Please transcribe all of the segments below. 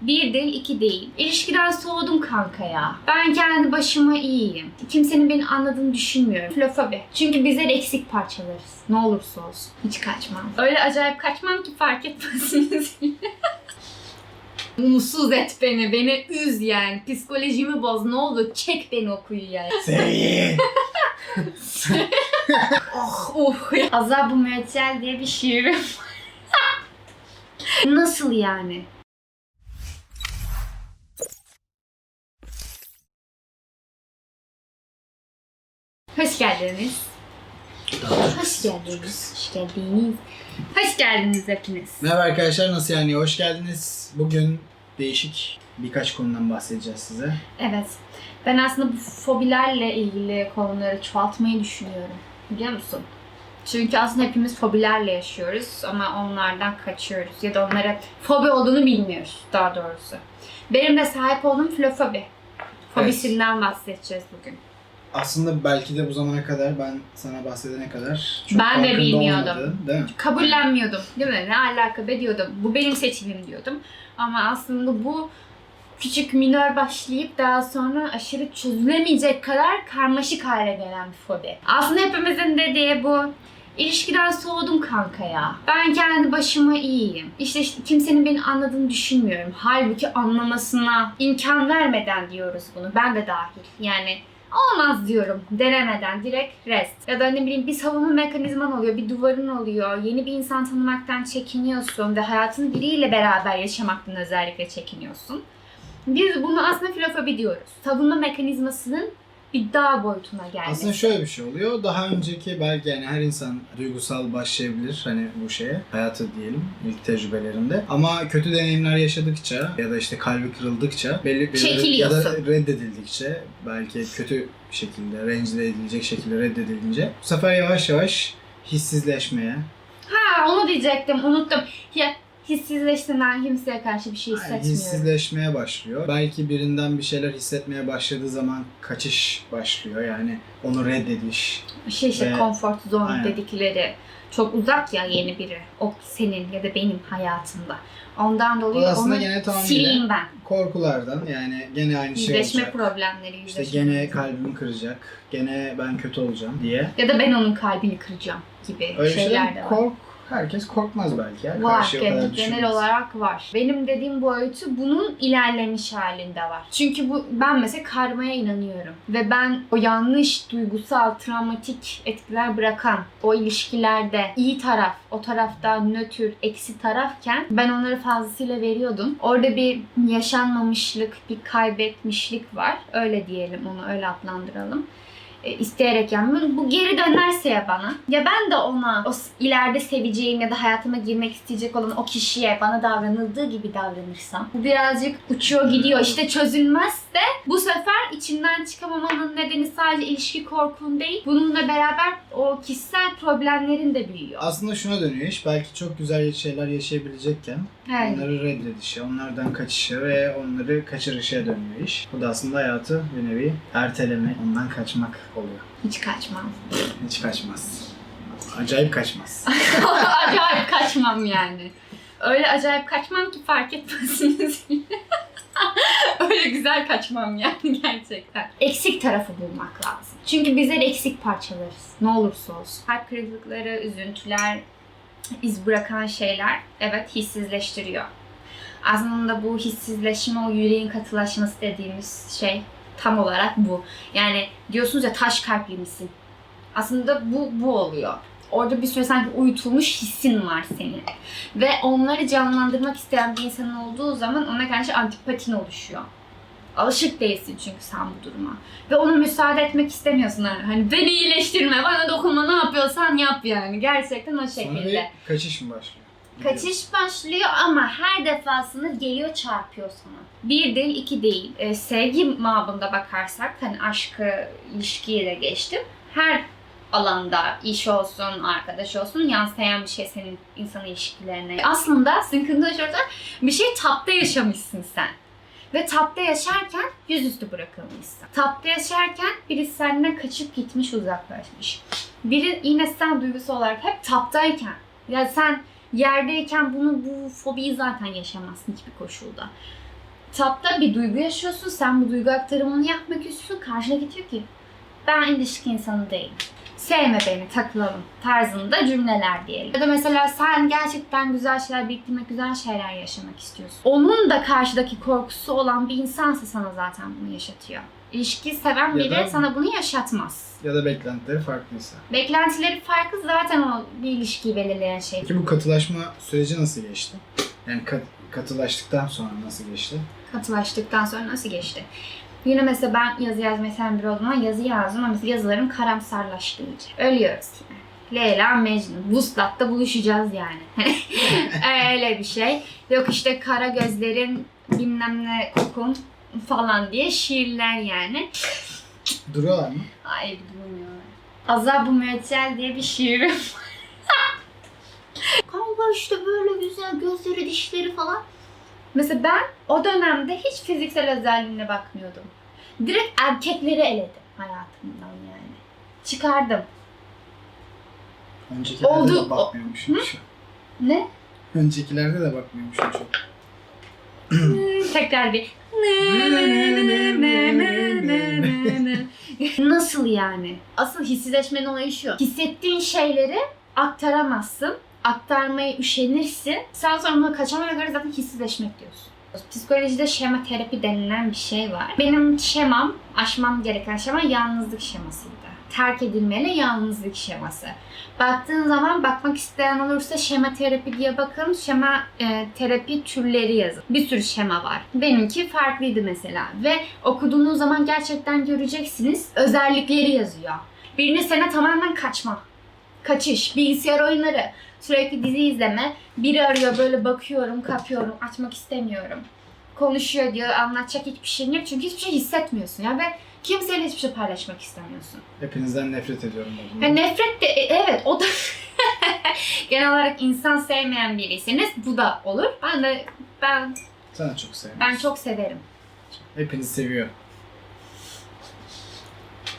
Bir değil, iki değil. İlişkiden soğudum kanka ya. Ben kendi başıma iyiyim. Kimsenin beni anladığını düşünmüyorum. Filofobi. Çünkü bizler eksik parçalarız. Ne olursa olsun. Hiç kaçmam. Öyle acayip kaçmam ki fark etmezsiniz. Mutsuz et beni, beni üz yani. Psikolojimi boz, ne olur çek beni o kuyuya. Sevgi. oh, uh. Azab-ı Müeccel diye bir şiirim. Nasıl yani? Hoş geldiniz. Hoş geldiniz. Hoş geldiniz. Hoş geldiniz hepiniz. Merhaba arkadaşlar nasıl yani hoş geldiniz. Bugün değişik birkaç konudan bahsedeceğiz size. Evet. Ben aslında bu fobilerle ilgili konuları çoğaltmayı düşünüyorum. Biliyor musun? Çünkü aslında hepimiz fobilerle yaşıyoruz ama onlardan kaçıyoruz. Ya da onlara fobi olduğunu bilmiyoruz daha doğrusu. Benim de sahip olduğum filofobi. Fobisinden bahsedeceğiz bugün. Aslında belki de bu zamana kadar ben sana bahsedene kadar çok Ben de farkında bilmiyordum. olmadığın, değil mi? Kabullenmiyordum. Değil mi? Ne alaka be diyordum. Bu benim seçimim diyordum. Ama aslında bu küçük minör başlayıp daha sonra aşırı çözülemeyecek kadar karmaşık hale gelen bir fobi. Aslında hepimizin dediği bu İlişkiden soğudum kanka ya. Ben kendi başıma iyiyim. İşte, işte kimsenin beni anladığını düşünmüyorum. Halbuki anlamasına imkan vermeden diyoruz bunu. Ben de dahil. Yani olmaz diyorum. Denemeden direkt rest. Ya da ne bileyim bir savunma mekanizman oluyor, bir duvarın oluyor. Yeni bir insan tanımaktan çekiniyorsun ve hayatın biriyle beraber yaşamaktan özellikle çekiniyorsun. Biz bunu aslında filofobi diyoruz. Savunma mekanizmasının dağ boyutuna gelmesi. Aslında şöyle bir şey oluyor. Daha önceki belki yani her insan duygusal başlayabilir hani bu şeye. Hayatı diyelim ilk tecrübelerinde. Ama kötü deneyimler yaşadıkça ya da işte kalbi kırıldıkça belli bir ya da reddedildikçe belki kötü bir şekilde rencide edilecek şekilde reddedilince bu sefer yavaş yavaş hissizleşmeye Ha onu diyecektim unuttum. Ya hissizleştiğinden kimseye karşı bir şey yani hissetmiyorum. hissizleşmeye başlıyor. Belki birinden bir şeyler hissetmeye başladığı zaman kaçış başlıyor. Yani onu reddediş. Şey işte Ve- comfort zone Aynen. dedikleri çok uzak ya yeni biri. O senin ya da benim hayatımda. Ondan dolayı aslında onu gene sileyim ben. Korkulardan yani gene aynı şey Yüzleşme olacak. problemleri, İşte yüzleşme. gene kalbim kıracak, gene ben kötü olacağım diye. Ya da ben onun kalbini kıracağım gibi Öyle şeyler şeyler de var. kork, herkes korkmaz belki ya. Var genel, genel olarak var. Benim dediğim boyutu bunun ilerlemiş halinde var. Çünkü bu ben mesela karmaya inanıyorum. Ve ben o yanlış duygusal, travmatik etkiler bırakan o ilişkilerde iyi taraf, o tarafta nötr, eksi tarafken ben onları fazlasıyla veriyordum. Orada bir yaşanmamışlık, bir kaybetmişlik var. Öyle diyelim onu, öyle adlandıralım isteyerek yani bu geri dönerse ya bana ya ben de ona o ileride seveceğim ya da hayatıma girmek isteyecek olan o kişiye bana davranıldığı gibi davranırsam bu birazcık uçuyor gidiyor işte çözülmezse bu sefer içinden çıkamamanın nedeni sadece ilişki korkun değil bununla beraber o kişisel problemlerin de büyüyor. Aslında şuna dönüyor iş. Belki çok güzel şeyler yaşayabilecekken Evet. onları reddedişe, onlardan kaçışa ve onları kaçırışa dönüyor iş. Bu da aslında hayatı bir nevi erteleme, ondan kaçmak oluyor. Hiç kaçmam. Hiç kaçmaz. Acayip kaçmaz. acayip kaçmam yani. Öyle acayip kaçmam ki fark etmezsiniz. Öyle güzel kaçmam yani gerçekten. Eksik tarafı bulmak lazım. Çünkü bizler eksik parçalarız. Ne olursa olsun. Kalp kırıklıkları, üzüntüler, iz bırakan şeyler evet hissizleştiriyor. Aslında bu hissizleşme, o yüreğin katılaşması dediğimiz şey tam olarak bu. Yani diyorsunuz ya taş kalpli misin? Aslında bu bu oluyor. Orada bir süre sanki uyutulmuş hissin var senin. Ve onları canlandırmak isteyen bir insan olduğu zaman ona karşı antipatin oluşuyor. Alışık değilsin çünkü sen bu duruma. Ve ona müsaade etmek istemiyorsun. Yani. Hani beni iyileştirme, bana dokunma, ne yapıyorsan yap yani. Gerçekten o Sonra şekilde. bir kaçış mı başlıyor? Kaçış başlıyor ama her defasında geliyor çarpıyor sana. Bir değil, iki değil. Ee, sevgi mabında bakarsak, hani aşkı, ilişkiye de geçtim. Her alanda iş olsun, arkadaş olsun yansıyan bir şey senin insan ilişkilerine. Aslında sıkıntı şurada bir şey tapta yaşamışsın sen. Ve tapta yaşarken yüzüstü bırakılmışsın. Tapta yaşarken biri senden kaçıp gitmiş, uzaklaşmış. Biri yine sen duygusal olarak hep taptayken. Ya sen yerdeyken bunu bu fobiyi zaten yaşamazsın hiçbir koşulda. Tapta bir duygu yaşıyorsun. Sen bu duygu aktarımını yapmak istiyorsun. Karşına diyor ki ben ilişki insanı değilim. Sevme beni, takılalım tarzında cümleler diyelim. Ya da mesela sen gerçekten güzel şeyler biriktirmek, güzel şeyler yaşamak istiyorsun. Onun da karşıdaki korkusu olan bir insansa sana zaten bunu yaşatıyor. İlişki seven Ya biri da- sana bunu yaşatmaz. Ya da beklentileri farklıysa. Beklentileri farklı zaten o bir ilişkiyi belirleyen şey. Peki bu katılaşma süreci nasıl geçti? Yani kat- katılaştıktan sonra nasıl geçti? katılaştıktan sonra nasıl geçti? Yine mesela ben yazı yazmayı seven biri olduğumdan yazı yazdım ama mesela yazılarım karamsarlaştı iyice. Ölüyoruz yani. Leyla Mecnun. Vuslat'ta buluşacağız yani. Öyle bir şey. Yok işte kara gözlerin bilmem ne kokun falan diye şiirler yani. Duruyorlar mı? Hayır bulmuyorlar. Azab-ı Müeccel diye bir şiirim var. Kanka işte böyle güzel gözleri dişleri falan. Mesela ben o dönemde hiç fiziksel özelliğine bakmıyordum. Direkt erkekleri eledim hayatımdan yani. Çıkardım. Öncekilerde Oldu- de bakmıyormuşum çok. Ne? Öncekilerde de bakmıyormuşum çok. Hmm, Tekrar bir Nasıl yani? Asıl hissizleşmenin olayı şu. Hissettiğin şeyleri aktaramazsın. Aktarmaya üşenirsin. Sen sonra buna kaçamaya göre zaten hissizleşmek diyorsun. Psikolojide şema terapi denilen bir şey var. Benim şemam, aşmam gereken şema yalnızlık şemasıydı. Terk edilmeli yalnızlık şeması. Baktığın zaman bakmak isteyen olursa şema terapi diye bakın. Şema e, terapi türleri yazın. Bir sürü şema var. Benimki farklıydı mesela. Ve okuduğunuz zaman gerçekten göreceksiniz. Özellikleri yazıyor. Birinci sene tamamen kaçma. Kaçış, bilgisayar oyunları, sürekli dizi izleme. Biri arıyor böyle bakıyorum, kapıyorum, açmak istemiyorum. Konuşuyor diyor, anlatacak hiçbir şeyin yok. Çünkü hiçbir şey hissetmiyorsun ya ve kimseyle hiçbir şey paylaşmak istemiyorsun. Hepinizden nefret ediyorum. Ya nefret de e, evet o da genel olarak insan sevmeyen biriyseniz bu da olur. Ben de ben Sen de çok sevdim. ben çok severim. Hepinizi seviyor.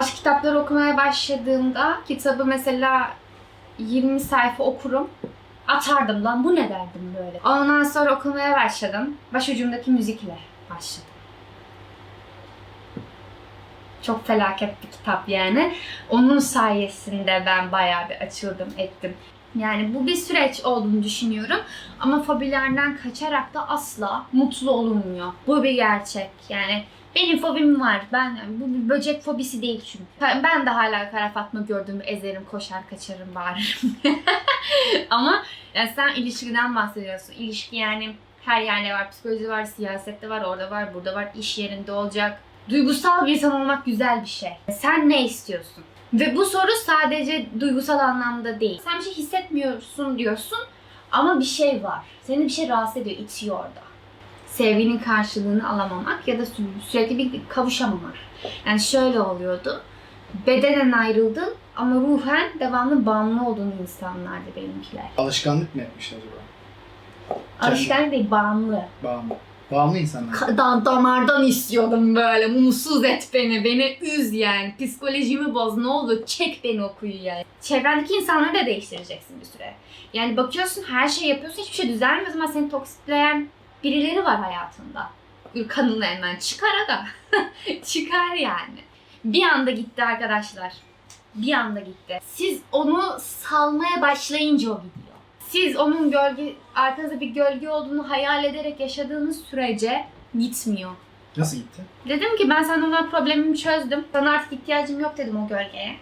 Aşk kitapları okumaya başladığımda kitabı mesela 20 sayfa okurum. Atardım lan bu ne derdim böyle. Ondan sonra okumaya başladım. Başucumdaki müzikle başladım. Çok felaket bir kitap yani. Onun sayesinde ben bayağı bir açıldım ettim. Yani bu bir süreç olduğunu düşünüyorum. Ama fobilerden kaçarak da asla mutlu olunmuyor. Bu bir gerçek. Yani benim fobim var. Ben bu böcek fobisi değil çünkü. Ben de hala kara fatma gördüğümü ezerim, koşar, kaçarım, bağırırım. Ama yani sen ilişkiden bahsediyorsun. İlişki yani her yerde var. Psikoloji var, siyasette var, orada var, burada var, iş yerinde olacak. Duygusal bir insan olmak güzel bir şey. Sen ne istiyorsun? Ve bu soru sadece duygusal anlamda değil. Sen bir şey hissetmiyorsun diyorsun ama bir şey var. Seni bir şey rahatsız ediyor, itiyor orada sevginin karşılığını alamamak ya da sü- sürekli bir kavuşamamak. Yani şöyle oluyordu. Bedenen ayrıldın ama ruhen devamlı bağımlı olduğun insanlardı benimkiler. Alışkanlık mı yapmış acaba? Alışkan değil, bağımlı. Bağımlı. Bağımlı insanlar. Ka- da- damardan istiyordum böyle. Mutsuz et beni, beni üz yani. Psikolojimi boz, ne olur çek beni o kuyuya. Çevrendeki insanları da değiştireceksin bir süre. Yani bakıyorsun her şey yapıyorsun, hiçbir şey düzelmiyor o zaman seni toksikleyen birileri var hayatında. Kanını hemen çıkar aga. çıkar yani. Bir anda gitti arkadaşlar. Bir anda gitti. Siz onu salmaya başlayınca o gidiyor. Siz onun gölge, arkanızda bir gölge olduğunu hayal ederek yaşadığınız sürece gitmiyor. Nasıl gitti? Dedim ki ben seninle olan problemimi çözdüm. Sana artık ihtiyacım yok dedim o gölgeye.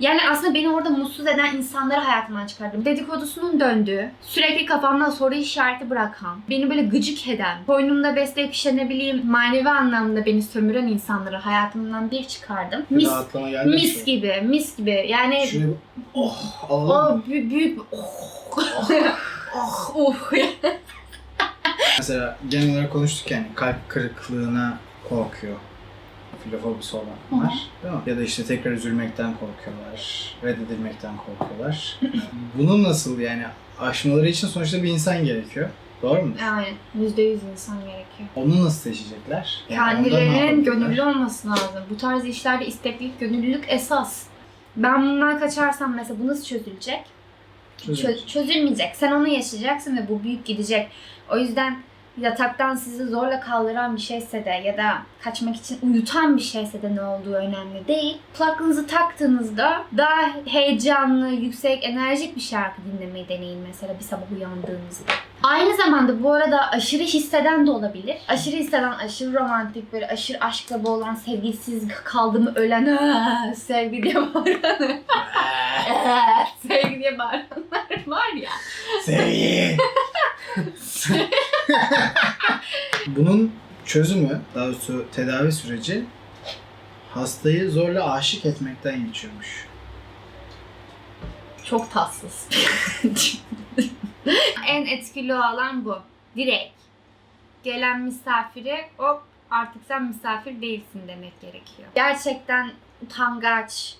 Yani aslında beni orada mutsuz eden insanları hayatımdan çıkardım. Dedikodusunun döndüğü, sürekli kafamda soru işareti bırakan, beni böyle gıcık eden, koynumda besleyip işte ne bileyim manevi anlamda beni sömüren insanları hayatımdan bir çıkardım. Mis, mis gibi, mis gibi. Yani bir oh o bü- büyük bir oh. oh, uh. Mesela genel olarak konuştuk yani kalp kırıklığına korkuyor. Filofobisi olanlar. Değil mi? Ya da işte tekrar üzülmekten korkuyorlar. Reddedilmekten korkuyorlar. Bunun nasıl yani aşmaları için sonuçta bir insan gerekiyor. Doğru mu? Yani yüzde yüz insan gerekiyor. Onu nasıl seçecekler? Kendilerinin gönüllü olması lazım. Bu tarz işlerde isteklilik, gönüllülük esas. Ben bundan kaçarsam mesela bu nasıl çözülecek? Çözülecek. Çö- çözülmeyecek. Sen onu yaşayacaksın ve bu büyük gidecek. O yüzden yataktan sizi zorla kaldıran bir şeyse de ya da kaçmak için uyutan bir şeyse de ne olduğu önemli değil. Kulaklığınızı taktığınızda daha heyecanlı, yüksek, enerjik bir şarkı dinlemeyi deneyin mesela bir sabah uyandığınızda. Aynı zamanda bu arada aşırı hisseden de olabilir. Aşırı hisseden, aşırı romantik, böyle aşırı aşkla boğulan, sevgisiz kaldı mı ölen, "Aa, sevgi diye bağıran, "Aa, sevgi diye bağıranlar var ya. Sevgi. Bunun çözümü, daha doğrusu tedavi süreci hastayı zorla aşık etmekten geçiyormuş. Çok tatsız. en etkili olan bu. Direkt. Gelen misafire hop artık sen misafir değilsin demek gerekiyor. Gerçekten utangaç,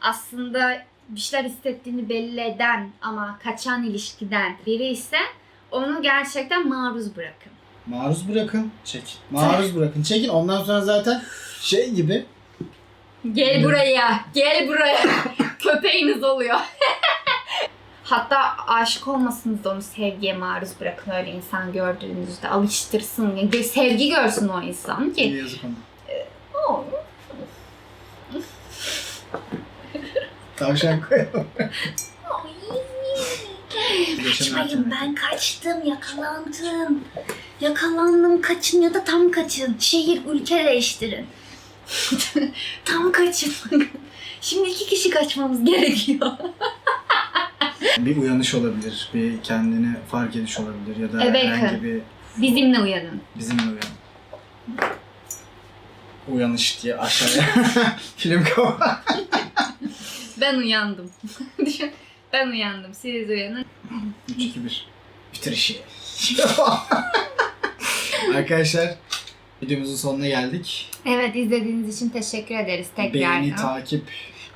aslında bir şeyler hissettiğini belli eden ama kaçan ilişkiden biri ise onu gerçekten maruz bırakın. Maruz bırakın, çekin. Maruz bırakın, çekin. Ondan sonra zaten şey gibi Gel buraya, gel buraya. Köpeğiniz oluyor. Hatta aşık olmasınız da onu sevgiye maruz bırakın öyle insan gördüğünüzde. Alıştırsın. Yani sevgi görsün o insan ki. yazık ona. "Oo, Tavşan koyalım. ay." Geçen Kaçmayın ben kaçtım yakalandım. Yakalandım kaçın ya da tam kaçın. Şehir ülke değiştirin. tam kaçın. Şimdi iki kişi kaçmamız gerekiyor. Bir uyanış olabilir, bir kendini fark ediş olabilir ya da Evet. herhangi bir Bizimle uyanın. bizimle uyan. Uyanış diye aşağıya film kava. Ben uyandım. Ben uyandım. Siz uyanın. 3, 2, 1. Bitir işi. Arkadaşlar videomuzun sonuna geldik. Evet izlediğiniz için teşekkür ederiz tekrar. Beğeni, takip,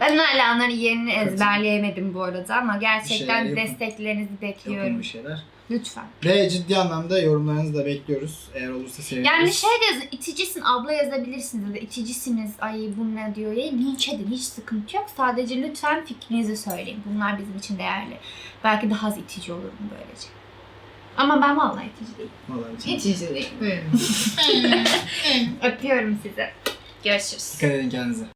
ben hala onların yerini ezberleyemedim bu arada ama gerçekten şeyler yapın. desteklerinizi yapın bekliyorum. bir şeyler. Lütfen. Ve ciddi anlamda yorumlarınızı da bekliyoruz. Eğer olursa seviniriz. Yani şey de yazın, iticisin abla yazabilirsiniz ya da iticisiniz ay bu ne diyor ya linç edin hiç sıkıntı yok. Sadece lütfen fikrinizi söyleyin. Bunlar bizim için değerli. Belki daha az itici olurum böylece. Ama ben vallahi itici değilim. Vallahi. İtici değilim. Öpüyorum sizi. Görüşürüz. Dikkat edin kendinize.